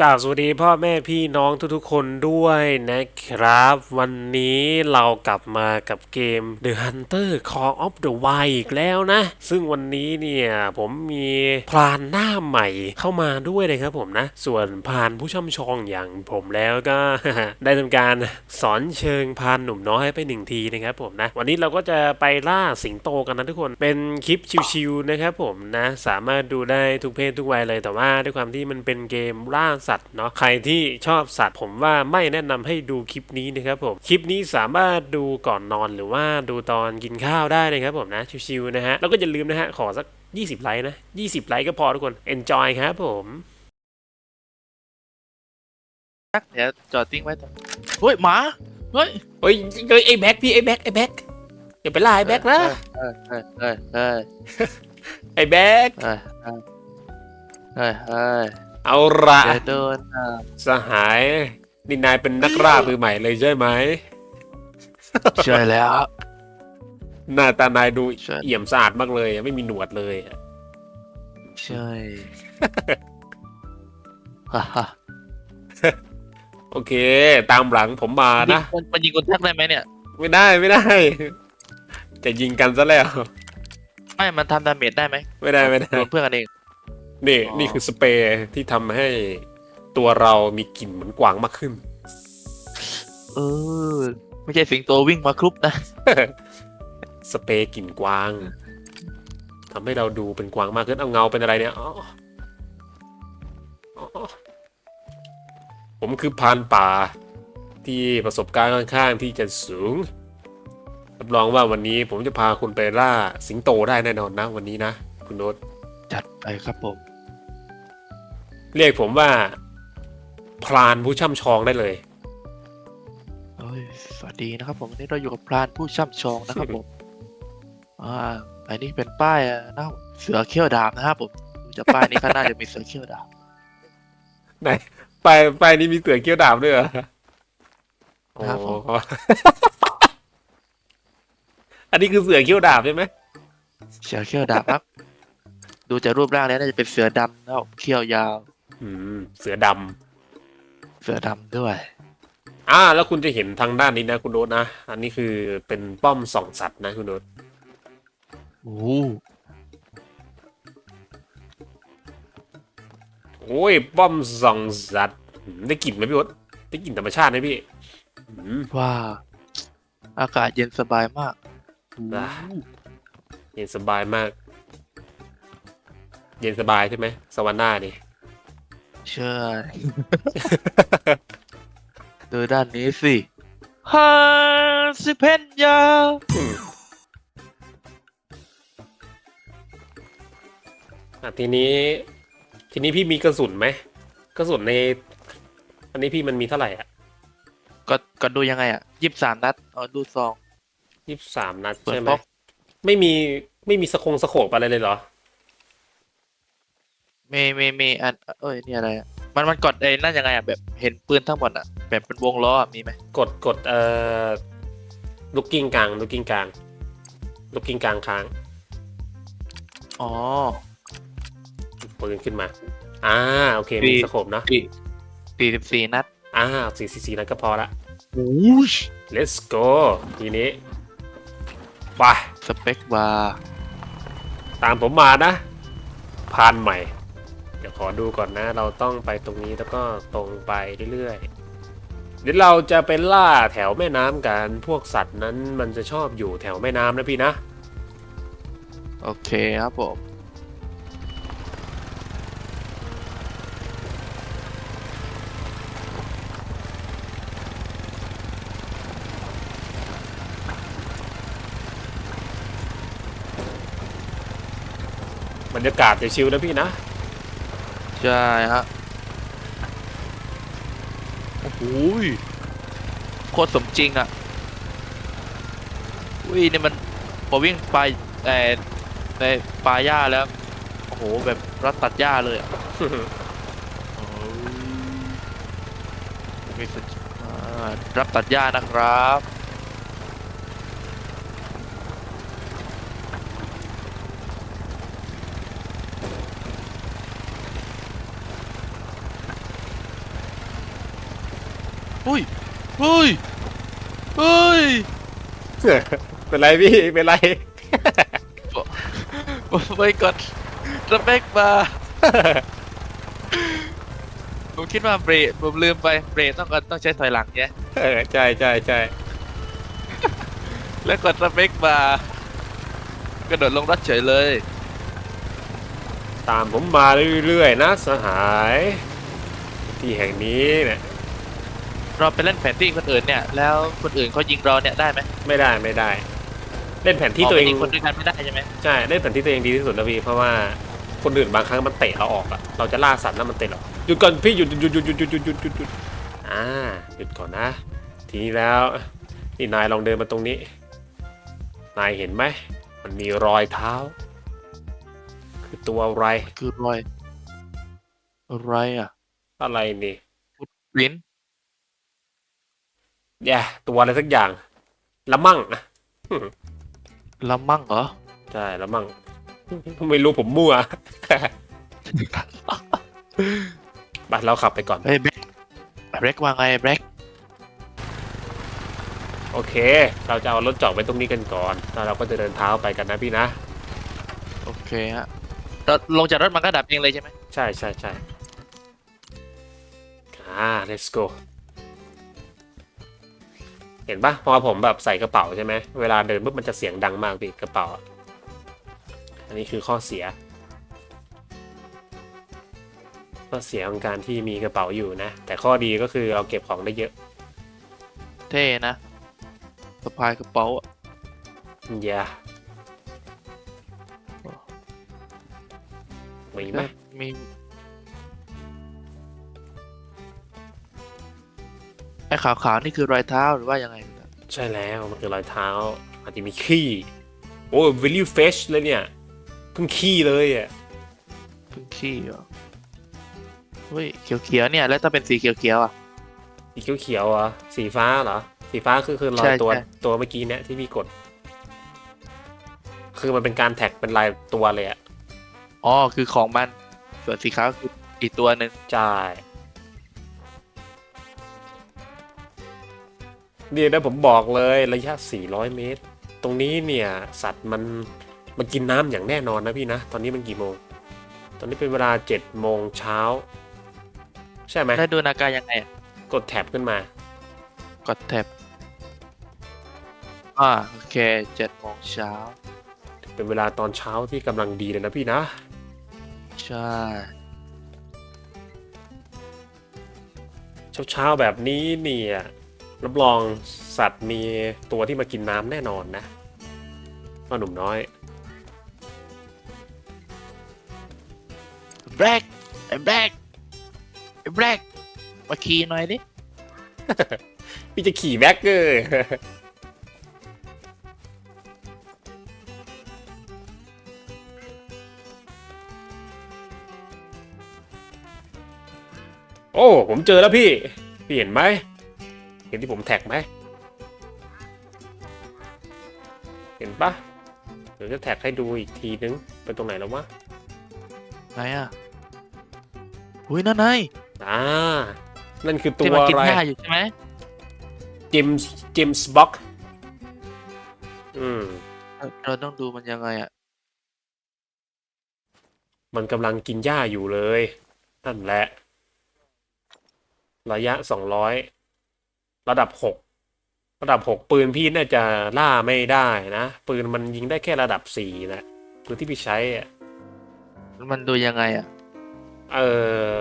กล่าวสวัสดีพ่อแม่พี่น้องทุกๆคนด้วยนะครับ วันนี้เรากลับมากับเกม The Hunter Call of the Wild อีกแล้วนะ ซึ่งวันนี้เนี่ยผมมีพรานหน้าใหม่เข้ามาด้วยนะครับผมนะ ส่วนพรานผู้ช่ำชองอย่างผมแล้วก็ ได้ทำการสอนเชิงพรานหนุ่มน้อยไปหนึ่งทีนะครับผมนะ วันนี้เราก็จะไปล่าสิงโตกันนะทุกคนเป็นคลิปชิวๆนะครับผมนะ สามารถดูได้ทุกเพศทุกวัยเลยแต่ว่าด้วยความที่มันเป็นเกมล่าสัตว์เนาะใครที่ชอบสัตว์ ผมว่าไม่แนะนำให้ดูคลิปนี้นะครับผมคลิปนี้สามารถดูก่อนนอนหรือว่าดูตอนกินข้าวได้นะครับผมนะชิวๆนะฮะแล้วก็อย่าลืมนะฮะขอสัก 20 ไลค์นะ 20 ไลค์ก็พอทุกคน enjoy ครับผมเดี๋ยวจอดทิ้งไว้ตรงเฮ้ยหมาเฮ้ยเฮ้ยเฮ้ยไอ้แบ็คพี่ไอ้แบ็คไอ้แบ็คอย่าไปล่าไอ้แบ็คนะเฮ้ยเฮ้ยเฮ้ยเฮ้ยไอ้แบ็คเฮ้ยเฮ้ยเฮ้ย เฮ้ยเอาละเดี๋ยวโดนอะสหายนี่นายเป็นนักล่ามือใหม่เลยใช่ไหมใช่แล้ว หน้าตานายดูใช่ เอี่ยมสะอาดมากเลยอะไม่มีหนวดเลยอะใช่ฮ่าฮ่าโอเค ตามหลังผมมานะ มันมันยิงคนทักได้ไหมเนี่ย ไม่ได้ไม่ได้ จะยิงกันซะแล้ว ไม่ มันทำดาเมจได้ไหมไม่ได้ไม่ได้ โดนเพื่อนกันเอง นี่อ๋อ นี่คือสเปรย์ที่ทำให้ตัวเรามีกลิ่นเหมือนกวางมากขึ้น เออ ไม่ใช่สิงโตวิ่งมาครุบนะ สเปรย์กลิ่นกวางทำให้เราดูเป็นกวางมากขึ้นเอาเงาเป็นอะไรเนี่ยอ๋ออ๋อผมคือพรานป่าที่ประสบการณ์ค่อนข้างที่จะสูงรับรองว่าวันนี้ผมจะพาคุณไปล่าสิงโตได้แน่นอนนะวันนี้นะ คุณโน้ตจัดไปครับผม เรียกผมว่า พรานผู้ช่ำชองได้เลยเฮ้ยสวัสดีนะครับผมวันนี้เราอยู่กับพรานผู้ช่ำชองนะครับผม อ่า อันนี้เป็นป้ายอะนะครับเสือเขี้ยวดาบนะครับผมดูจากป้ายนี้ข้างหน้าจะมีเสือเขี้ยวดาบ ไหนไปไปนี่มีเสือเกี้ยวดาบด้วยเหรอโอ้ครับผมอันนี้คือเสือเกี้ยวดาบใช่ไหมเสือเขี้ยวดาบครับ ดูจากรูปร่างแล้วน่าจะเป็นเสือดำแล้วเขี้ยวยาว อืมเสือดำเสือดำด้วย อ่า แล้วคุณจะเห็นทางด้านนี้นะคุณโดตนะ อันนี้คือเป็นป้อมส่องสัตว์นะคุณโดตโอ้โอ้ย ป้อมส่องสัตว์อืมได้กลิ่นไหมพี่โอ๊ตได้กลิ่นธรรมชาติไหมพี่อืมว้าอากาศเย็นสบายมากอ่า เย็นสบายมาก เย็นสบายใช่ไหมสวรรค์หน้านี่ ใช่ ดูด้านนี้สิฮ่าสิเพนยาอะทีนี้ ทีนี้พี่มีกระสุนไหมกระสุนใน อันนี้พี่มันมีเท่าไหร่อะก็ก็ดูยังไงอะยี่สิบสามนัดเอาดูซอง ยี่สิบสามนัดเปิดใช่ไหมบล็อก ไม่มีไม่มีสคงสโคปอะไรเลยเหรอ มีมีมีอันเอ้ยนี่อะไรอะมันมันกดไอ้นั่นยังไงอะแบบเห็นปืนทั้งหมดอะแบบเป็นวงล้ออะมีไหมกดกดเอ่อลูกกิ้งกลางลูกกิ้งกลางลูกกิ้งกลางค้างอ๋อ ปืนขึ้นมา อ่าโอเคดีมีสโคปเนาะสี่สี่สิบสี่นัดอ่าสี่สี่สี่นัดก็พอละ โอ้ย let's go ทีนี้ไปสเปคบาร์ตามผมมานะพานใหม่ เดี๋ยวขอดูก่อนนะ เราต้องไปตรงนี้แล้วก็ตรงไปเรื่อยๆเดี๋ยวเราจะไปล่าแถวแม่น้ำกันพวกสัตว์นั้นมันจะชอบอยู่แถวแม่น้ำนะพี่นะ โอเคครับผม บรรยากาศจะชิลนะพี่นะ ใช่ฮะ โอ้โหยโคตรสมจริงอะอุ้ยนี่มันพอวิ่งไปแต่ในป่าหญ้าแล้ว โอ้โห แบบรัดตัดหญ้าเลยอะโอ้ยมีสัญอ่ารับตัดหญ้านะครับ อุ้ย เฮ้ย เฮ้ยเป็นไรพี่ เป็นไรไปกดสเปกมาผมคิดว่าเบรกผมลืมไปเบรกต้องต้องใช้ถอยหลังเนี่ยเออใช่ใช่ใช่แล้วกดสเปกมากระโดดลงรถเฉยเลย ตามผมมาเรื่อยๆนะสหาย ที่แห่งนี้เนี่ย เราไปเล่นแผนที่คนอื่นเนี่ย แล้วคนอื่นเขายิงเราเนี่ยได้ไหมไม่ได้ไม่ได้ เล่นแผนที่ตัวเองกไปยิงคนด้วยกันไม่ได้ใช่ไหมใช่เล่นแผนที่ตัวเองดีที่สุดนะพี่เพราะว่าคนอื่นบางครั้งมันเตะเราออกอะเราจะล่าสัตว์แล้วมันเตะเราหยุดก่อนพี่หยุดหยุดหยุดหยุดหยุดหยุดหยุดหยุดหยุดอ่าหยุดก่อนนะ ทีนี้แล้วนี่นายลองเดินมาตรงนี้ นายเห็นไหมมันมีรอยเท้า คือตัวอะไรคือรอยอะไรอะ อะไรนี่วิน แย่ตัวอะไรสักอย่างละมั่งนะละมั่งเหรอใช่ละมั่งไม่รู้ผมมั่วไปเราขับไปก่อนเฮ้ยแบล็กแบล็กว่าไงแบล็กโอเค เราจะเอารถจอดไว้ตรงนี้กันก่อน แล้วเราก็จะเดินเท้าไปกันนะพี่นะ โอเคฮะเราลงจากรถมันก็ดับเองเลยใช่ไหม ใช่ใช่ใช่อ่า let's go เห็นปะพอผมแบบใส่กระเป๋าใช่ไหมเวลาเดินปุ๊บมันจะเสียงดังมากพี่กระเป๋าอะอันนี้คือข้อเสีย ข้อเสียของการที่มีกระเป๋าอยู่นะ แต่ข้อดีก็คือเราเก็บของได้เยอะ เท่นะสะพายกระเป๋าอะอย่ามีไหมมี ไอ้ขาวๆนี่คือรอยเท้าหรือว่ายังไงใช่แล้วมันคือรอยเท้า อาจจะมีขี้ โอ้ very fresh เลยเนี่ยเพิ่งขี้เลยอะเพึ่งขี้เหรอเฮ้ยเขียวๆเนี่ยแล้วถ้าเป็นสีเขียวๆอะสีเขียวๆเหรอสีฟ้าเหรอสีฟ้าคือคือรอใช่ยตัวใช่ตัวเมื่อกี้เนี่ยที่พี่กด คือมันเป็นการแท็กเป็นลายตัวเลยอะอ๋อคือของมันส่วนสีขาวคืออีกตัวหนึ่งใช่ เนี่ยนะผมบอกเลยระยะ 400 เมตร ตรงนี้เนี่ยสัตว์มันมันกินน้ำอย่างแน่นอนนะพี่นะ ตอนนี้มันกี่โมง ตอนนี้เป็นเวลา7โมงเช้า ใช่ไหมได้ดูนาการยังไงอะกดแท็บขึ้นมา กดแท็บอ่าโอเคเจ็ดโมงเช้า เป็นเวลาตอนเช้าที่กำลังดีเลยนะพี่นะ ใช่เช้าๆแบบนี้เนี่ย รับรองสัตว์มีตัวที่มากินน้ำแน่นอนนะพ่อหนุ่มน้อย แบล็กไอ้แบล็กไอ้แบล็กมาขี่หน่อยดิ พี่จะขี่แบ็กเกอร์ โอ้ ผมเจอแล้วพี่ พี่เห็นไหม เห็นที่ผมแท็กไหม เห็นปะเดี๋ยวจะแท็กให้ดูอีกทีนึงเป็นตรงไหนแล้ววะ ไหนอะอุ้ยนั่นไงอ่า นั่นคือตัที่วมันอะกินไร หญ้าอยู่ใช่ไหมจิมส์จิมส์บ็อก อืม เราเราต้องดูมันยังไงอะมันกำลังกินหญ้าอยู่เลย นั่นแหละ ระยะสองร้อย ระดับหกระดับหกปืนพี่น่าจะล่าไม่ได้นะ ปืนมันยิงได้แค่ระดับสี่นะปืนที่พี่ใช้อะมันดูยังไงอะ เออ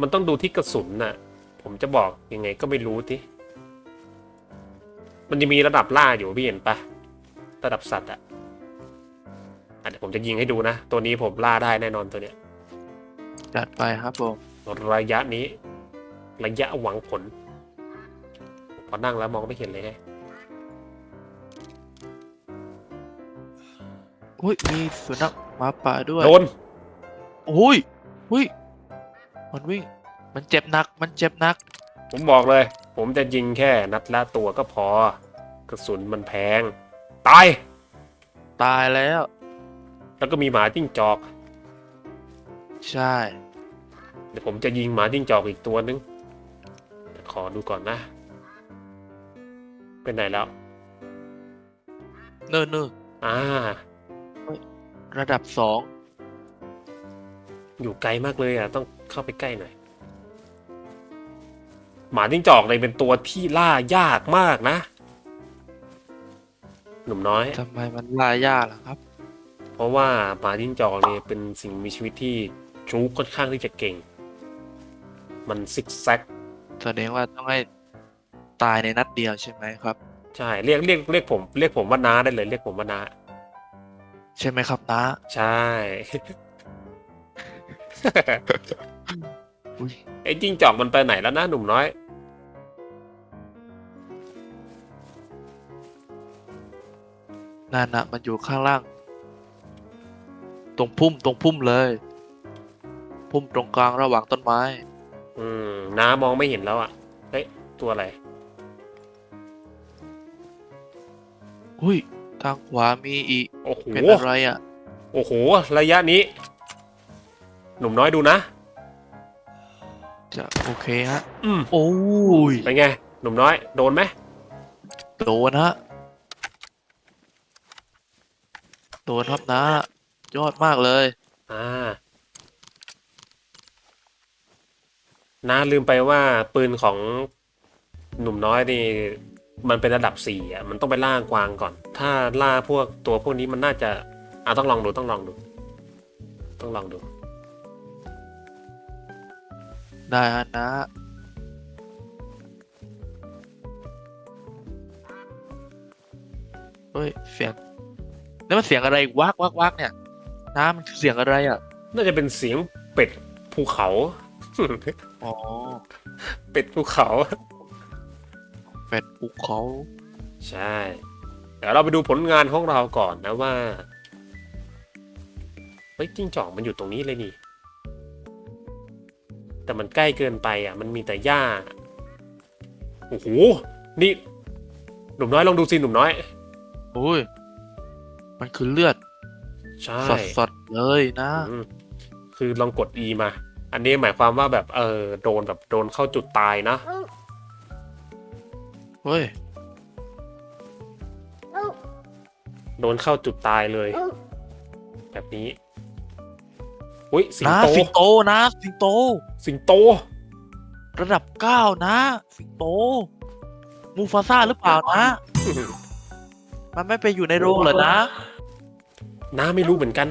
มันต้องดูที่กระสุนน่ะ ผมจะบอกยังไงก็ไม่รู้ที่มันจะมีระดับล่าอยู่พี่เห็นปะระดับสัตว์อะอะเดี๋ยวผมจะยิงให้ดูนะ ตัวนี้ผมล่าได้แน่นอนตัวเนี้ยจัดไปครับผมระยะนี้ ระยะหวังผลพ อนั่งแล้วมองไม่เห็นเลยไงอุ้ยมีสุนัขหมาป่าด้วยโดนโอ้ยอุ้ยมันวิ่ง มันเจ็บหนัก มันเจ็บหนัก ผมบอกเลย ผมจะยิงแค่นัดละตัวก็พอ กระสุนมันแพง ตาย ตายแล้ว แล้วก็มีหมาจิ้งจอก ใช่ เดี๋ยวผมจะยิงหมาจิ้งจอกอีกตัวนึง ขอดูก่อนนะ เป็นไหนแล้ว เนิ่นเนิ่นอ่า ระดับสองอยู่ไกลมากเลยอะ ต้องเข้าไปใกล้หน่อย หมาจิ้งจอกเลยเป็นตัวที่ล่ายากมากนะ หนุ่มน้อย ทำไมมันล่ายากล่ะครับ เพราะว่าหมาจิ้งจอกเนี่ยเป็นสิ่งมีชีวิตที่จู๊กค่อนข้างที่จะเก่ง มันซิกแซก แสดงว่าต้องให้ ตายในนัดเดียวใช่ไหมครับใช่ใช่เรียกเรียกเรียกผมเรียกผมว่าน้าได้เลยเรียกผมว่าน้าใช่ไหมครับนะใช่ อุ๊ยไอ้จิ้งจอกมันไปไหนแล้วนะหนุ่มน้อย นั่นนะมันอยู่ข้างล่าง ตรงพุ่มตรงพุ่มเลย พุ่มตรงกลางระหว่างต้นไม้ อืมน้ามองไม่เห็นแล้วอะเฮ้ยตัวอะไร อุ้ย ทางขวามีอีก โอ้โห เป็นอะไรอะ โอ้โห ระยะนี้ หนุ่มน้อยดูนะ จะโอเคฮะ อืมโอ้ย เป็นไง หนุ่มน้อย โดนไหม โดนฮะ โดนครับนะ ยอดมากเลย อ่าน้าลืมไปว่าปืนของหนุ่มน้อยนี่ มันเป็นระดับสี่อะมันต้องไปล่ากวางก่อน ถ้าล่าพวกตัวพวกนี้มันน่าจะอะต้องลองดูต้องลองดู ต้องลองดูได้ฮะนะเฮ้ยเสียงนี่มันเสียงอะไรวักวักวักเนี่ยน้ำมันคือเสียงอะไรอะ น่าจะเป็นเสียงเป็ดภูเขา อ๋อ เป็ดภูเขา เป็ดภูเขาใช่ เดี๋ยวเราไปดูผลงานของเราก่อนนะว่าเฮ้ยจิ้งจอกมันอยู่ตรงนี้เลยนี่ แต่มันใกล้เกินไปอะ มันมีแต่หญ้าโอ้โหนี่หนุ่มน้อยลองดูสิหนุ่มน้อย โอ้ย มันคือเลือดใช่สดสดๆเลยนะอืมคือลองกด E มา อันนี้หมายความว่าแบบเออโดนแบบโดนเข้าจุดตายนะ เฮ้ย โดนเข้าจุดตายเลย แบบนี้ อุ้ยสิงนะโต สิงโตนะ สิงโต สิงโต ระดับเก้านะ สิงโต มูฟาซ่าหรือเปล่านะ มันไม่ไปอยู่ในโรงเหรอนะ น้าไม่รู้เหมือนกัน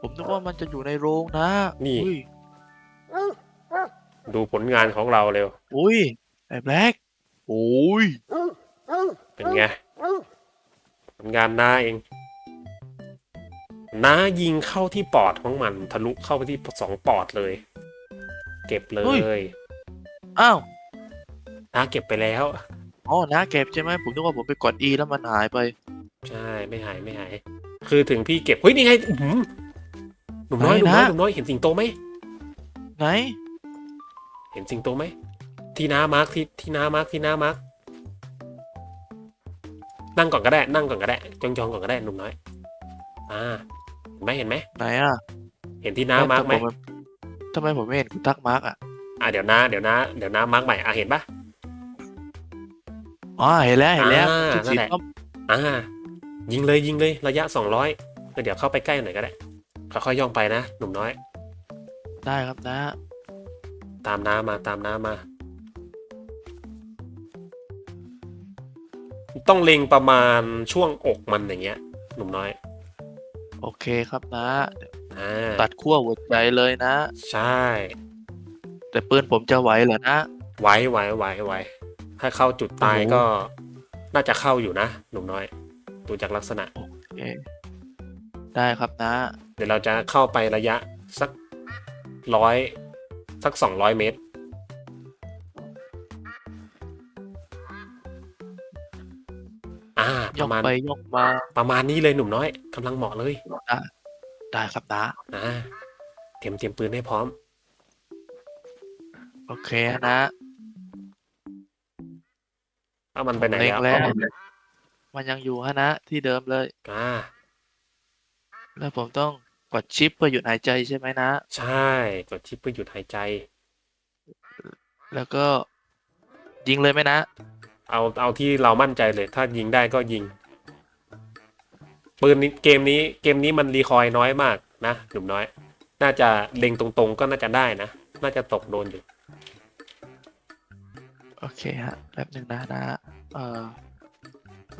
ผมนึกว่ามันจะอยู่ในโรงนะนี่ อุ้ยดูผลงานของเราเร็ว อุ้ยไอ้แบล็ก โอ้ย เป็นไงผลงานน้าเองน้ายิงเข้าที่ปอดของมันทะลุเข้าไปที่สองปอดเลย เก็บเลยอ้าวน้าเก็บไปแล้ว อ๋อนะเก็บใช่ไหมผมนึกว่าผมไปกด E แล้วมันหายไป ใช่ไม่หายไม่หาย คือถึงพี่เก็บเฮ้ยนี่ไงอื้อหือหนุ่มน้อยหไหนนุ่มน้อยนะ หนุ่มน้อยเห็นสิงโตไหมไหน เห็นสิงโตไหม ที่น้ามาร์คที่ที่น้ามาร์คที่น้ามาร์คนั่งก่อนก็ได้ นั่งก่อนก็ได้ จองจองๆก่อนก็ได้หนุ่มน้อย อ่า เห็นไหมเห็นไหมไหนอะเห็นที่น้ามาร์คไหมทำไมผมไม่เห็นคุณตักมาร์กอะอ่าเดี๋ยวน้าเดี๋ยวน้าเดี๋ยวน้ามาร์คใหม่อะเห็นปะอ๋อเห็นแล้วเห็นแล้วอ่าชุดสีนั่นแหละส้มอ่า ยิงเลยยิงเลยระยะสองร้อยเดี๋ยวเข้าไปใกล้หน่อยก็ได้ค่อยๆย่องไปนะหนุ่มน้อย ได้ครับนะ ตามน้ามาตามน้ามา ต้องเล็งประมาณช่วงอกมันอย่างเงี้ย หนุ่มน้อย โอเคครับนะอ่า ตัดขั้วหัวใจเลยนะ ใช่ แต่ปืนผมจะไหวเหรอนะ ไว้ไว้ไว้ไว้ถ้าเข้าจุดตายโอ้โหก็ น่าจะเข้าอยู่นะ หนุ่มน้อย ดูจากลักษณะ โอเค ได้ครับนะ เดี๋ยวเราจะเข้าไประยะสักร้อยสักสองร้อยเมตร อ่าปยระกมาณไปยกมาประมาณนี้เลยหนุ่มน้อยกำลังเหมาะเลยได้ครับนะอ่าเตรียมเตรียมปืนให้พร้อม โอเคนะเอามันไปไหนเล็งแล้วแล้วมันยังอยู่ฮะนะ ที่เดิมเลย อ่าแล้วผมต้องกดชิปเพื่อหยุดหายใจใช่ไหมนะ ใช่กดชิปเพื่อหยุดหายใจ แล้วก็ยิงเลยไหมนะ เอาเอาที่เรามั่นใจเลย ถ้ายิงได้ก็ยิง ปืนนี้เกมนี้เกมนี้มันรีคอยน้อยมากนะหนุ่มน้อย น่าจะเล็งตรงๆ ก็น่าจะได้นะ น่าจะตกโดนอยู่ โอเคฮะแป๊บหนึ่งนะนะ เอ่อ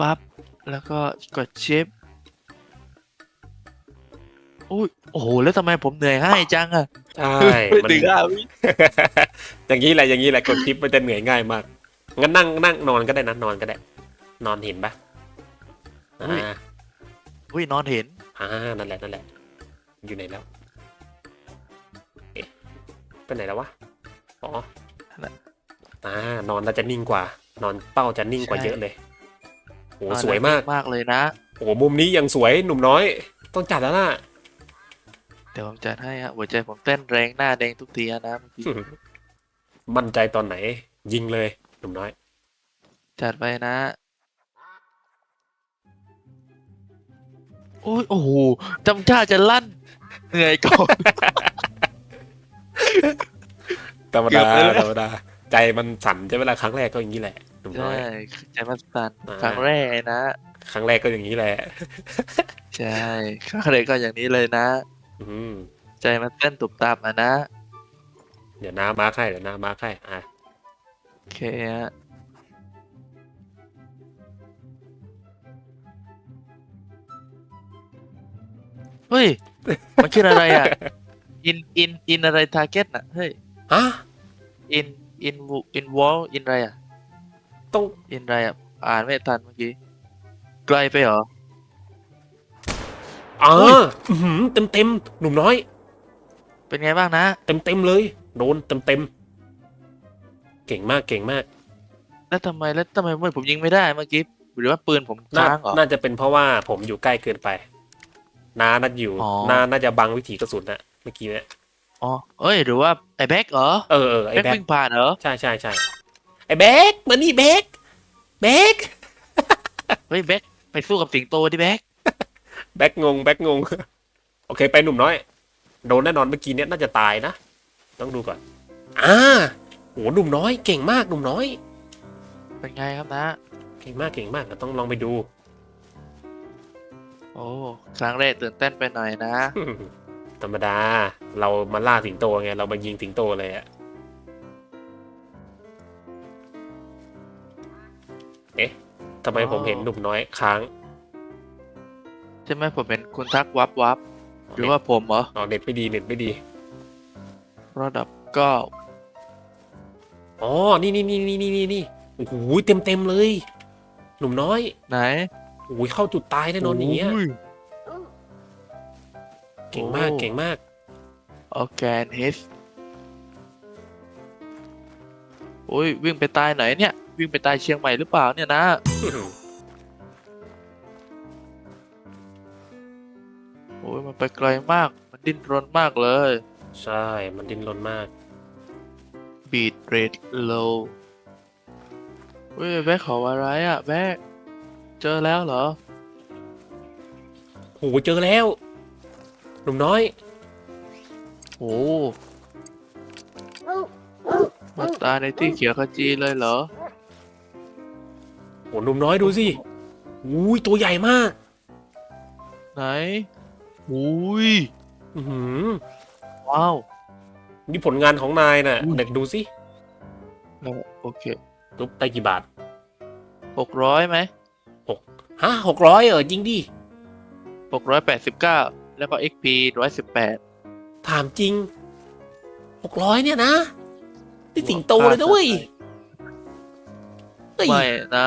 ปั๊บแล้วก็กดชิปอุ้ยโอ้โห แล้วทำไมผมเหนื่อยให้ายจังอะใช่ ไม่มัน ถึงอะวิ อย่างนี้แหละอย่างนี้แหละกดคลิปมันจะเหนื่อยง่ายมาก งั้นนั่งนั่งนอนก็ได้นะนอนก็ได้ นอนเห็นปะอ่าอุ้ยนอนเห็นอ่านั่นแหละนั่นแหละ อยู่ไหนแล้วเอ๊ะไปไหนแล้ววะอ๋อนั่นแหละอ่านอนน่าจะนิ่งกว่า นอนเป้าจะนิ่งกว่าใช่เยอะเลยโอ้นอนสวยมาก มากเลยนะ โอ้มุมนี้ยังสวยหนุ่มน้อย ต้องจัดแล้วล่ะ เดี๋ยวผมจัดให้ฮะหัวใจผมเต้นแรงหน้าแดงทุกทีอะนะเมื่อกี้ มั่นใจตอนไหน ยิงเลย หนุ่มน้อย จัดไปนะโอ้ยโอ้โหจำท่าจะลั่น เหนื่อยก่อน ธรรมเกือดาบเลยนะ ธรรมดา ใจมันสั่นใช่ไหมล่ะครั้งแรกก็อย่างนี้แหละหนุ่มน้ใช่อยใจมันสั่นอ่าครั้งแรกนะ ครั้งแรกก็อย่างนี้แหละ ใช่ครั้งแรกก็อย่างนี้เลยนะ อืมใจมันเต้นตุบตับอะนะ เดี๋ยวน้ามาร์คให้เดี๋ยวน้ามาร์คให้อะโอ เคฮะเฮ้ย มันชื่ออะไรอะ in in in อะไร target น่ะ เฮ้ย ฮะ in in wo- in wall in อะไรอะ ต้อง in อะไรอะ อ่านไม่ทันเมื่อกี้ ไกลไปเหรออ่าอุ้ยเต็มเต็มๆหนุ่มน้อย เป็นไงบ้างนะ เต็มเต็มๆเลย โดนเต็มเต็มๆ เก่งมากเก่งมากแล้วทำไมแล้วทำไมเมื่อผมยิงไม่ได้เมื่อกี้หรือว่าปืนผมน่าค้างเหรอ น่าจะเป็นเพราะว่าผมอยู่ใกล้เกินไปน้าน่าอยู่อ๋อ น้าน่าจะบังวิถีกระสุนนะเมื่อกี้เนี่ยอ๋อเอ้ยหรือว่าไอ้แบ็กเหรอเออเออไอ้แบ็กแบ็ควิ่งผ่านเหรอใช่ใช่ใช่ไอ้แบ็กมานี่แบ็กแบ็กเฮ้ยแบ็กไปสู้กับสิงโตดิแบ็กแบ็กงงแบ็กงง โอเคไปหนุ่มน้อย โดนแน่นอนเมื่อกี้เนี่ยน่าจะตายนะ ต้องดูก่อนอ่าโหหนุ่มน้อยเก่งมากหนุ่มน้อย เป็นไงครับนะเก่งมากเก่งมากเราต้องลองไปดู โอ้ครั้งแรกตื่นเต้นไปหน่อยนะ ธรรมดา เรามาล่าสิงโตไงเรามายิงสิงโตเลยอะเอ๊ะทำไมอ๋อผมเห็นหนุ่มน้อยค้าง ใช่ไหมผมเป็นคุณทักวับวับหรือว่าผมเหรออ๋อเน็ตไม่ดีเน็ตไม่ดี ระดับเก้า อ๋อ นี่นี่นี่นี่นี่นี่นี่โอ้โหเต็มเต็มๆเลย หนุ่มน้อยไหนโอ้โหเข้าจุดตายแน่นอนอย่างเงี้ยโเก่งมากโอ้เก่งมาก ออร์แกนเฮสโอ้ยวิ่งไปตายไหนเนี่ย วิ่งไปตายเชียงใหม่หรือเปล่าเนี่ยนะ โอ้ยมันไปไกลมาก มันดิ้นรนมากเลย ใช่ มันดิ้นรนมาก บีดเรทโลเฮ้ยแบ็คขออะไรอะแบ็คเจอแล้วเหรอ โหเจอแล้วหนุ่มน้อย โอ้มาตายในที่เขียวขจีเลยเหรอ โหหนุ่มน้อยดูสิอุ้ยตัวใหญ่มาก ไหนอุ้ย อือหือว้าว นี่ผลงานของนายน่ะอุ้ยเด็กดูสิแล้วโอเคลุบได้กี่บาทหกร้อยไหมฮะหกร้อยเออจริงดิหกร้อยแปดสิบเก้าแล้วก็ XP ร้อยสิบแปดถามจริงหกร้อยเนี่ยนะนี่สิงโตเลยด้วยเฮ้ยไม่นะ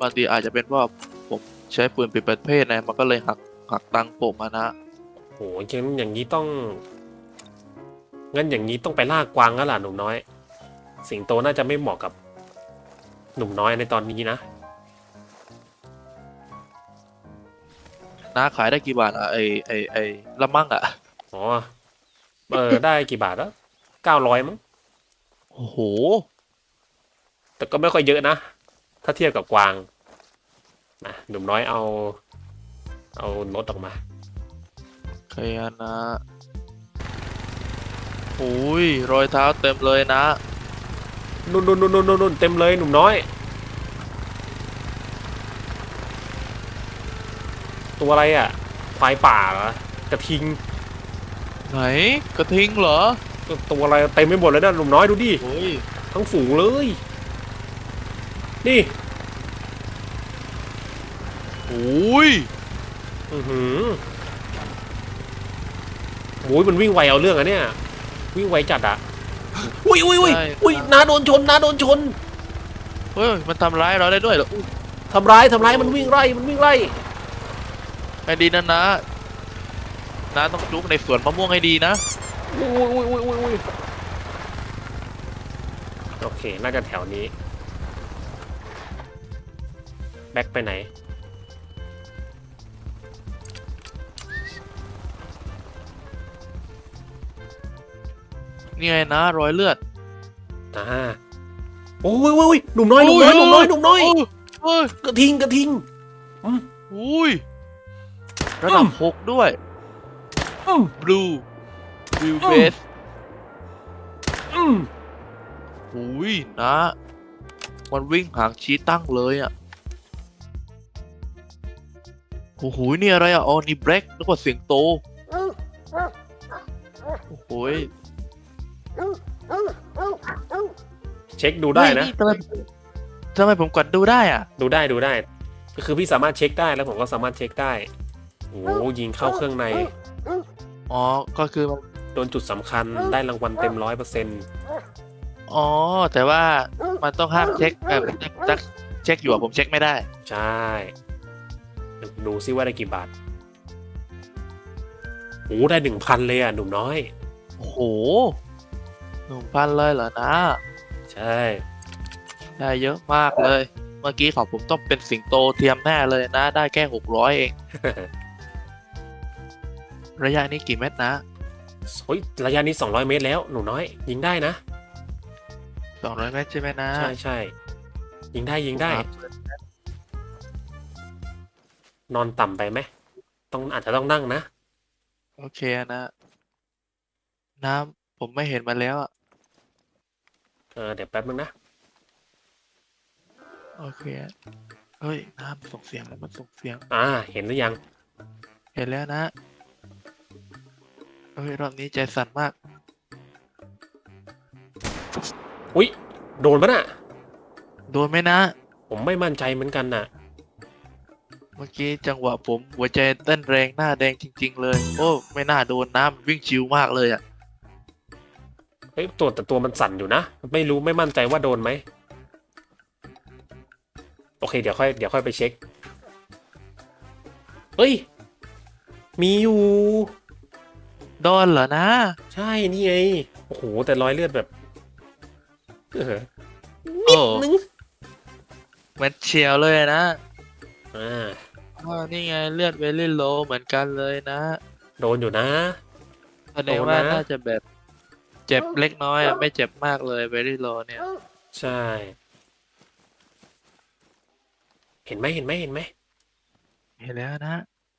บางทีอาจจะเป็นเพราะว่าผมใช้ปืนปิดประเภทนะมันก็เลยหักหักตังค์ผมอะนะโหงั้นอย่างนี้ต้อง งั้นอย่างนี้ต้องไปล่ากวางแล้วล่ะหนุ่มน้อย สิงโตน่าจะไม่เหมาะกับ หนุ่มน้อยในตอนนี้นะน้าขายได้กี่บาทอะไอไอไอละมั่งอะอ๋อเออได้กี่บาทแล้วเก้าร้อยมั้งโอ้โห แต่ก็ไม่ค่อยเยอะนะ ถ้าเทียบกับกวางนะหนุ่มน้อยเอา เอารถออกมาเคยนะ โอ้ยรอยเท้าเต็มเลยนะ นุ่นนุ่นนุ่นนุ่นนุ่นเต็มเลยหนุ่มน้อย ตัวอะไรอะควายป่าเหรอกระทิงไหนกระทิงเหรอตัวอะไรเต็มไปหมดเลยนะหนุ่มน้อยดูดิโอ้ยทั้งฝูงเลย นี่โอ้ยอือหือโอ้ยมันวิ่งไวเอาเรื่องอะเนี่ย วิ่งไวจัดอะอุ้ยอุ้ยอุ้ยอุ้ยนาโดนชนนาโดนชนเฮ้ยมันทำร้ายเราได้ด้วยเหรออุ้ยทำร้ายทำร้ายมันวิ่งไล่มันวิ่งไล่ไม่ดีนะนะนะต้องจุกในสวนมะม่วงให้ดีนะอุ้ยอุ้ยอุ้ยอุ้ยอุ้ยโอเคน่าจะแถวนี้ แบ็คไปไหน นี่ไงนะรอยเลือดอ่าโอ้ยโอ้ยโอ้ยหนุ่มน้อยหนุ่มน้อยหนุ่มน้อยหนุ่มน้อยเฮ้ยกระทิงกระทิงอุ้ยระดับหกด้วยอืม blue blue อืม base อืมอุ้ยนะมันวิ่งหางชี้ตั้งเลยอะโอ้โหนี่อะไรอะอ๋อนี่แบล็กแล้วก็เสียงโตโอ้โหย เช็คดูได้นะเฮ้ยทำไมทำไมผมกดดูได้อะ ดูได้ดูได้ ก็คือพี่สามารถเช็คได้แล้วผมก็สามารถเช็คได้โอ้โหยิงเข้าเครื่องใน อ๋อ ก็คือมันโดนจุดสำคัญได้รางวัลเต็มร้อยเปอร์เซ็นต์อ๋อ แต่ว่ามันต้องห้ามเช็คเออจะเช็คอยู่อะผมเช็คไม่ได้ ใช่เดี๋ยวดูซิว่าได้กี่บาทโอ้ได้หนึ่งพันเลยอะ หนุ่มน้อย โอ้โห หนึ่งพันเลยเหรอนะ ใช่ ได้เยอะมากเลย เมื่อกี้ของผมต้องเป็นสิงโตเทียมแน่เลยนะ ได้แค่หกร้อยเอง ระยะนี้กี่เมตรนะโอ้ยระยะนี้ 200 เมตรแล้วหนูน้อย ยิงได้นะ สองร้อยเมตรใช่ไหมนะใช่ใช่ยิงได้ยิงได้ ครับนอนต่ำไปไหมต้องอาจจะต้องนั่งนะ โอเคนะ น้ำ ผมไม่เห็นมาแล้วอะเออเดี๋ยวแป๊บนึงนะ โอเคเฮ้ยน้ำส่งเสียงแล้วมันส่งเสียง อ่า เห็นหรือยัง เห็นแล้วนะเฮ้ยรอบนี้ใจสั่นมาก อุ๊ย โดนปะน่ะ โดนไหมนะ ผมไม่มั่นใจเหมือนกันน่ะ เมื่อกี้จังหวะผม หัวใจเต้นแรงหน้าแดงจริง ๆ เลย โอ้ ไม่น่าโดนน้ำวิ่งชิวมากเลยอะ เฮ้ยตัวแต่ตัวมันสั่นอยู่นะ ไม่รู้ไม่มั่นใจว่าโดนไหม โอเค เดี๋ยวค่อยเดี๋ยวค่อยไปเช็ค เฮ้ย มีอยู่ โดนเหรอนะ ใช่นี่ไง โอ้โห แต่รอยเลือดแบบเออโอ้นึงเหมือนเฉียวเลยนะอ่าอ้าวนี่ไงเลือดเวลี่โลเหมือนกันเลยนะ โดนอยู่นะ แสดงว่าโดนนะน่าจะแบบ เจ็บเล็กน้อยอะไม่เจ็บมากเลยเวลี่โลเนี่ย ใช่ เห็นไหมเห็นไหมเห็นไหมเห็นแล้วนะ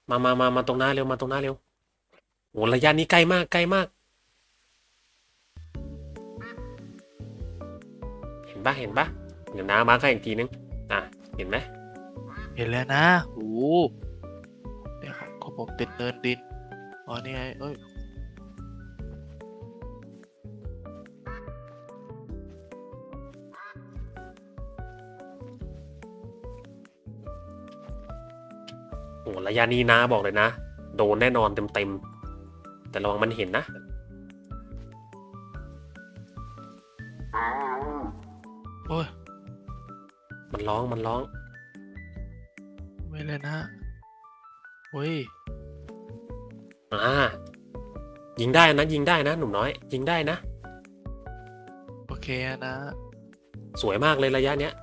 มามามามาตรงหน้าเร็วมาตรงหน้าเร็วโหระยะนี้ใกล้มากใกล้มาก เห็นปะเห็นปะเดี๋ยวน้ามาร์คให้อีกทีนึงอะเห็นไหมเห็นแล้วนะโอ้โหเดี๋ยวครับของผมติดเนินดิน อ๋อ นี่ไง เอ้ย ระยะนี้นะบอกเลยนะ โดนแน่นอนเต็มเต็มๆ แต่ระวังมันเห็นนะ โอ้ย มันร้องมันร้อง ไม่เลยนะเฮ้ย อ่า ยิงได้นะ ยิงได้นะ หนุ่มน้อย ยิงได้นะ โอเคนะ สวยมากเลยระยะเนี้ย